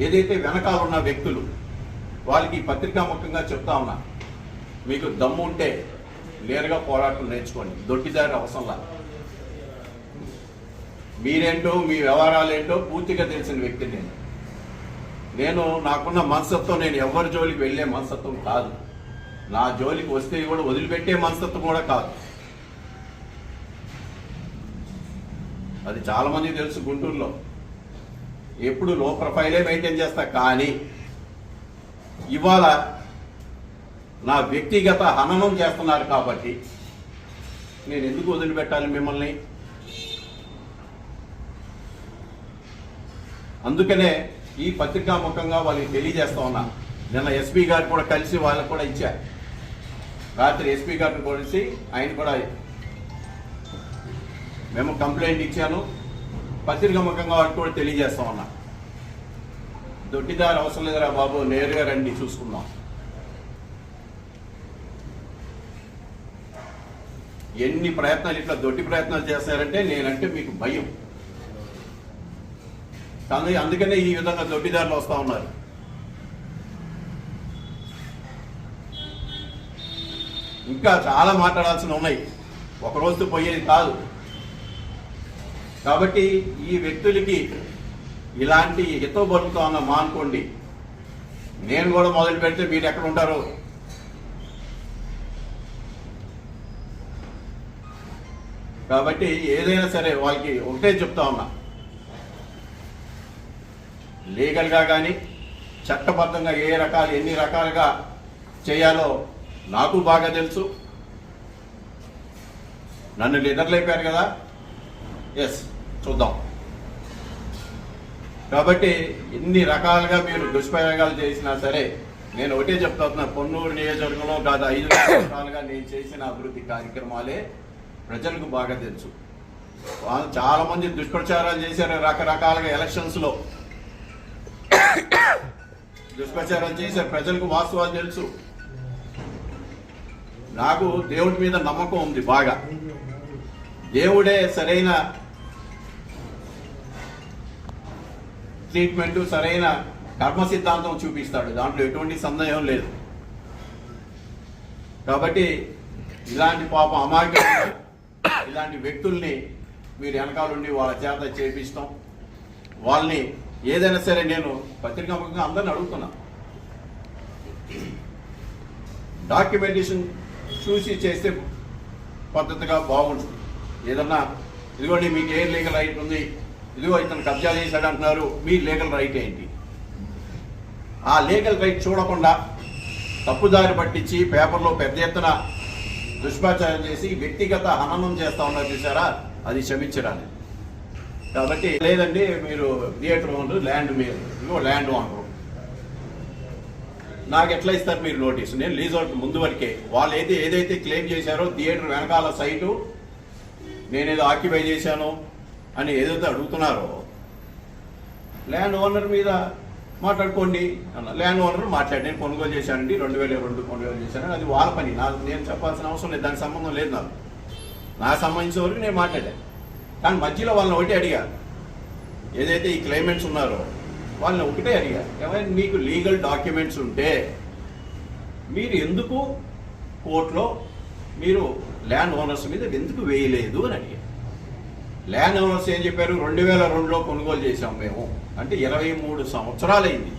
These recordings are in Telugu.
ఏదైతే వెనకాల ఉన్న వ్యక్తులు వాళ్ళకి ఈ పత్రికా ముఖ్యంగా చెప్తా ఉన్నా మీకు దమ్ము ఉంటే నేరుగా పోరాటం నేర్చుకోండి. దొడ్డిదారి అవసరంలా. మీరేంటో మీ వ్యవహారాలు ఏంటో పూర్తిగా తెలిసిన వ్యక్తి నేను. నేను నాకున్న మనస్తత్వం నేను ఎవరి జోలికి వెళ్ళే మనస్తత్వం కాదు. నా జోలికి వస్తే కూడా వదిలిపెట్టే మనస్తత్వం కూడా కాదు. అది చాలామంది తెలుసు గుంటూరులో. ఎప్పుడు లో ప్రొఫైలే మెయింటైన్ చేస్తా కానీ ఇవాళ నా వ్యక్తిగత హననం చేస్తున్నారు కాబట్టి నేను ఎందుకు వదిలిపెట్టాలి మిమ్మల్ని? అందుకనే ఈ పత్రికా ముఖంగా వాళ్ళకి తెలియజేస్తా ఉన్నా. నిన్న ఎస్పీ గారు కూడా కలిసి వాళ్ళకు కూడా ఇచ్చా. రాత్రి ఎస్పీ గారిని కలిసి ఆయన కూడా మేము కంప్లైంట్ ఇచ్చాను. పత్రికముఖంగా ముఖంగా కూడా తెలియజేస్తా ఉన్నా. దొడ్డిదారు అవసరం లేదురా బాబు నేరుగా రండి చూసుకుందాం. ఎన్ని ప్రయత్నాలు ఇట్లా దొడ్డి ప్రయత్నాలు చేస్తారంటే నేనంటే మీకు భయం. కానీ అందుకనే ఈ విధంగా దొడ్డిదారులు వస్తూ ఉన్నారు. ఇంకా చాలా మాట్లాడాల్సిన ఉన్నాయి. ఒక రోజుతో పోయేది కాదు. కాబట్టి ఈ వ్యక్తులకి ఇలాంటి హితో బతుకుతా మానుకోండి. నేను కూడా మొదలు పెడితే మీరు ఎక్కడ ఉంటారు? కాబట్టి ఏదైనా సరే వాళ్ళకి ఒకటే చెప్తా ఉన్నా. లీగల్గా కానీ చట్టబద్ధంగా ఏ రకాలు ఎన్ని రకాలుగా చేయాలో నాకు బాగా తెలుసు. నన్ను నిద్రలేపారు కదా? ఎస్ చూద్దాం. కాబట్టి ఇన్ని రకాలుగా మీరు దుష్ప్రయోగాలు చేసినా సరే నేను ఒకటే చెప్తున్నా పొన్నూరు నియోజకవర్గంలో గత ఐదు సంవత్సరాలుగా నేను చేసిన అభివృద్ధి కార్యక్రమాలే ప్రజలకు బాగా తెలుసు. వాళ్ళు చాలా మంది దుష్ప్రచారాలు చేశారు రకరకాలుగా ఎలక్షన్స్లో దుష్ప్రచారాలు చేశారు ప్రజలకు వాస్తవాలు తెలుసు. నాకు దేవుడి మీద నమ్మకం ఉంది బాగా. దేవుడే సరైన ట్రీట్మెంట్ సరైన కర్మ సిద్ధాంతం చూపిస్తాడు. దాంట్లో ఎటువంటి సందేహం లేదు. కాబట్టి ఇలాంటి పాపం అమాయక ఇలాంటి వ్యక్తుల్ని మీరు వెనకాలండి వాళ్ళ చేత చేపిస్తాం. వాళ్ళని ఏదైనా సరే నేను పత్రికాముఖంగా అందరిని అడుగుతున్నా. డాక్యుమెంటేషన్ చూసి చేస్తే పద్ధతిగా బాగుంటుంది. ఏదన్నా ఇదిగోండి మీకు ఏ లీగల్ రైట్ ఉంది. ఇదిగో ఇతను కబ్జా చేశాడు అంటున్నారు. మీ లీగల్ రైట్ ఏంటి? ఆ లీగల్ రైట్ చూడకుండా తప్పుదారి పట్టించి పేపర్లో పెద్ద ఎత్తున దుష్ప్రచారం చేసి వ్యక్తిగత హననం చేస్తా ఉన్నారు చూసారా అది క్షమించరాలి కాబట్టి లేదండి మీరు థియేటర్ ఓనర్ ల్యాండ్ మీరు. ఇదిగో ల్యాండ్ ఓనరు. నాకు ఎట్లా ఇస్తారు మీరు నోటీస్? నేను లీజ్ అవుట్ ముందు వరకే. వాళ్ళు అయితే ఏదైతే క్లెయిమ్ చేశారో థియేటర్ వెనకాల సైటు నేనేదో ఆక్యుపై చేశాను. అని ఏదైతే అడుగుతున్నారో ల్యాండ్ ఓనర్ మీద మాట్లాడుకోండి. అన్న ల్యాండ్ ఓనర్ మాట్లాడి నేను కొనుగోలు చేశానండి రెండు వేల రెండు కొనుగోలు చేశాను అది వాళ్ళ పని. నాకు నేను చెప్పాల్సిన అవసరం లేదు దానికి సంబంధం లేదు నాకు. నాకు సంబంధించిన వరకు నేను మాట్లాడాను కానీ మధ్యలో వాళ్ళని ఒకటి అడిగా. ఏదైతే ఈ క్లైమెంట్స్ ఉన్నారో వాళ్ళని ఒకటే అడిగా. ఏమైనా మీకు లీగల్ డాక్యుమెంట్స్ ఉంటే మీరు ఎందుకు కోర్టులో మీరు ల్యాండ్ ఓనర్స్ మీద ఎందుకు వేయలేదు? అని అడిగారు ల్యాండ్ ఓనర్స్ ఏం చెప్పారు? రెండు వేల రెండులో కొనుగోలు చేసాం మేము. అంటే ఇరవై మూడు సంవత్సరాలైంది.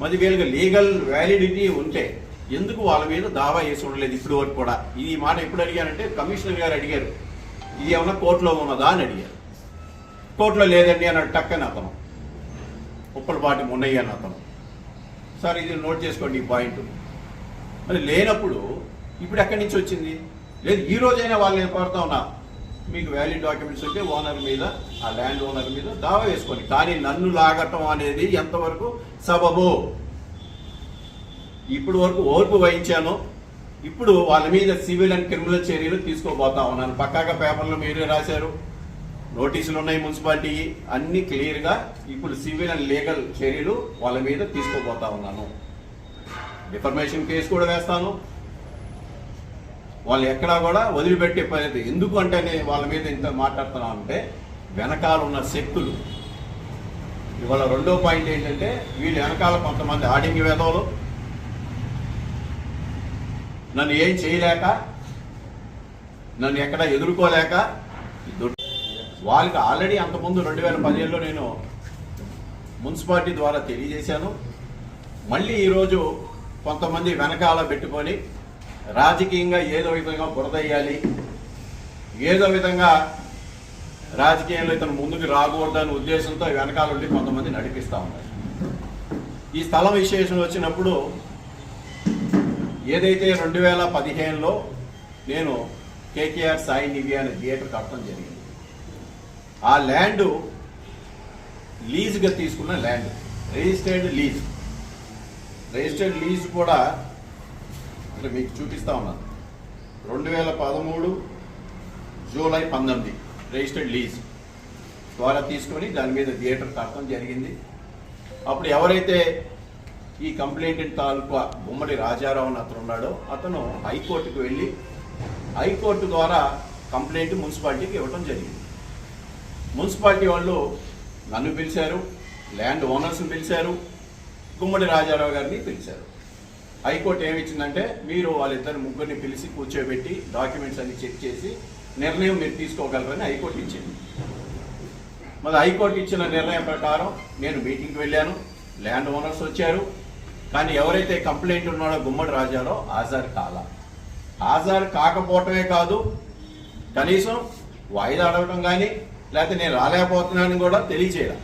మరి వీళ్ళకి లీగల్ వ్యాలిడిటీ ఉంటే ఎందుకు వాళ్ళ మీద దావా వేసి ఉండలేదు ఇప్పుడు వరకు కూడా? ఈ మాట ఎప్పుడు అడిగానంటే కమిషనర్ గారు అడిగారు. ఇది ఏమన్నా కోర్టులో ఉన్నదా అని అడిగారు. కోర్టులో లేదండి అని టక్కని అతను. ఉప్పలపాటి మున్నయ్య అని అతను. సార్ ఇది నోట్ చేసుకోండి ఈ పాయింట్. మరి లేనప్పుడు ఇప్పుడు ఎక్కడి నుంచి వచ్చింది? లేదు ఈ రోజైనా వాళ్ళు నేను కోరుతా ఉన్నా? మీకు వ్యాలిడ్ డాక్యుమెంట్స్ ఉంటే ఓనర్ మీద ఆ ల్యాండ్ ఓనర్ మీద దావా వేసుకోండి. కానీ నన్ను లాగటం అనేది ఎంతవరకు సబబు? ఇప్పుడు వరకు ఓర్పు వహించాను. ఇప్పుడు వాళ్ళ మీద సివిల్ అండ్ క్రిమినల్ చర్యలు తీసుకోబోతా ఉన్నాను. పక్కాగా పేపర్లో మీరే రాశారు. నోటీసులు ఉన్నాయి మున్సిపాలిటీ. అన్ని క్లియర్గా ఇప్పుడు సివిల్ అండ్ లీగల్ చర్యలు వాళ్ళ మీద తీసుకోబోతా ఉన్నాను. డిఫర్మేషన్ కేసు కూడా వేస్తాను. వాళ్ళు ఎక్కడా కూడా వదిలిపెట్టే పని ఎందుకు అంటే నేను వాళ్ళ మీద ఇంత మాట్లాడుతున్నాను అంటే వెనకాల ఉన్న శక్తులు. ఇవాళ రెండో పాయింట్ ఏంటంటే వీళ్ళు వెనకాల కొంతమంది ఆడింగ్ వేదవులు. నన్ను ఏం చేయలేక నన్ను ఎక్కడ ఎదుర్కోలేక వాళ్ళకి ఆల్రెడీ అంతకుముందు రెండు వేల పదిహేనులో నేను మున్సిపాలిటీ ద్వారా తెలియజేశాను. మళ్ళీ ఈరోజు కొంతమంది వెనకాల పెట్టుకొని రాజకీయంగా ఏదో విధంగా బురదయ్యాలి ఏదో విధంగా రాజకీయంలో ఇతను ముందుకు రాకూడదనే ఉద్దేశంతో వెనకాల ఉండి కొంతమంది నడిపిస్తా ఉన్నారు. ఈ స్థలం విశేషం వచ్చినప్పుడు ఏదైతే రెండు వేల పదిహేనులో నేను కేకేఆర్ సాయి నివి అనే థియేటర్ కట్టడం జరిగింది. ఆ ల్యాండ్ లీజ్గా తీసుకున్న land registered lease. Registered lease కూడా ఇక్కడ మీకు చూపిస్తా ఉన్నాను రెండు వేల పదమూడు జూలై పంతొమ్మిది రిజిస్టర్డ్ లీజ్ ద్వారా తీసుకొని దాని మీద థియేటర్ కట్టడం జరిగింది. అప్పుడు ఎవరైతే ఈ కంప్లైంట్ తాలూకా గుమ్మడి రాజారావు అని అతను ఉన్నాడో అతను హైకోర్టుకు వెళ్ళి హైకోర్టు ద్వారా కంప్లైంట్ మున్సిపాలిటీకి ఇవ్వడం జరిగింది. మున్సిపాలిటీ వాళ్ళు నన్ను పిలిచారు ల్యాండ్ ఓనర్స్ని పిలిచారు గుమ్మడి రాజారావు గారిని పిలిచారు. హైకోర్టు ఏమి ఇచ్చిందంటే మీరు వాళ్ళిద్దరు ముగ్గురిని పిలిచి కూర్చోబెట్టి డాక్యుమెంట్స్ అన్ని చెక్ చేసి నిర్ణయం మీరు తీసుకోగలరని హైకోర్టు ఇచ్చింది. మరి హైకోర్టు ఇచ్చిన నిర్ణయం ప్రకారం నేను మీటింగ్కి వెళ్ళాను ల్యాండ్ ఓనర్స్ వచ్చారు. కానీ ఎవరైతే కంప్లైంట్ ఉన్నాడో గుమ్మడి రాజాలో హాజరు కాల. హాజరు కాకపోవటమే కాదు కనీసం వాయిదా అడగటం కానీ లేకపోతే నేను రాలేకపోతున్నానని కూడా తెలియచేయాలి.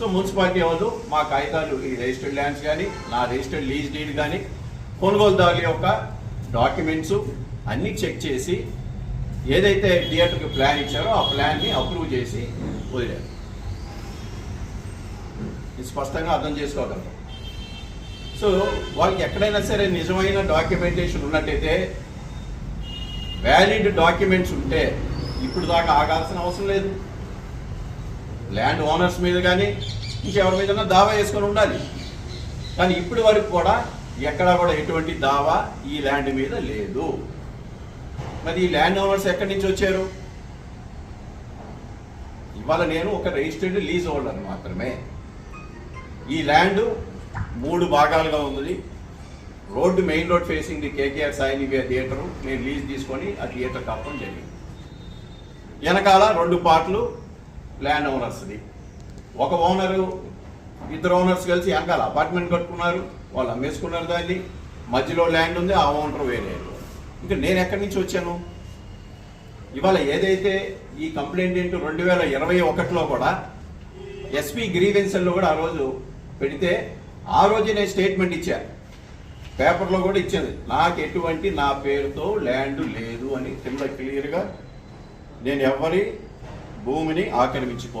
సో మున్సిపాలిటీ వాళ్ళు మా కాగితాలు ఈ రిజిస్టర్డ్ ల్యాండ్స్ కానీ నా రిజిస్టర్డ్ లీజ్ డీడ్ కానీ కొనుగోలుదారుల యొక్క డాక్యుమెంట్స్ అన్నీ చెక్ చేసి ఏదైతే థియేటర్కి ప్లాన్ ఇచ్చారో ఆ ప్లాన్ని అప్రూవ్ చేసి వదిలారు. ఇది స్పష్టంగా అర్థం చేసుకోగలరు సో వాళ్ళకి ఎక్కడైనా సరే నిజమైన డాక్యుమెంటేషన్ ఉన్నట్టయితే వ్యాలిడ్ డాక్యుమెంట్స్ ఉంటే ఇప్పుడు దాకా ఆగాల్సిన అవసరం లేదు. ల్యాండ్ ఓనర్స్ మీద కానీ ఇంకెవరి మీద దావా వేసుకొని ఉండాలి. కానీ ఇప్పటి వరకు కూడా ఎక్కడా కూడా ఎటువంటి దావా ఈ ల్యాండ్ మీద లేదు. మరి ఈ ల్యాండ్ ఓనర్స్ ఎక్కడి నుంచి వచ్చారు? ఇవాళ నేను ఒక రిజిస్టర్డ్ లీజ్ హోల్డర్ మాత్రమే. ఈ ల్యాండ్ మూడు భాగాలుగా ఉంది road main road facing the KKR Sai theatre theatre. నేను లీజ్ తీసుకొని ఆ థియేటర్ కప్పడం జరిగింది. వెనకాల రెండు పార్ట్లు ల్యాండ్ ఓనర్స్ది ఒక ఓనరు ఇద్దరు ఓనర్స్ కలిసి వెనకాల అపార్ట్మెంట్ కట్టుకున్నారు వాళ్ళు అమ్మేసుకున్నారు దాన్ని. మధ్యలో ల్యాండ్ ఉంది ఆ ఓనర్ వేరే ఇంకా నేను ఎక్కడి నుంచి వచ్చాను? ఇవాళ ఏదైతే ఈ కంప్లైంట్ ఏంటో రెండు వేల ఇరవై ఒకటిలో కూడా ఎస్పీ గ్రీవెన్సల్లో కూడా ఆ రోజు పెడితే ఆ రోజు నేను స్టేట్మెంట్ ఇచ్చాను పేపర్లో కూడా ఇచ్చింది నాకు ఎటువంటి నా పేరుతో ల్యాండ్ లేదు అని కింద క్లియర్గా నేను ఎవరి భూమిని ఆక్రమించుకోలేదు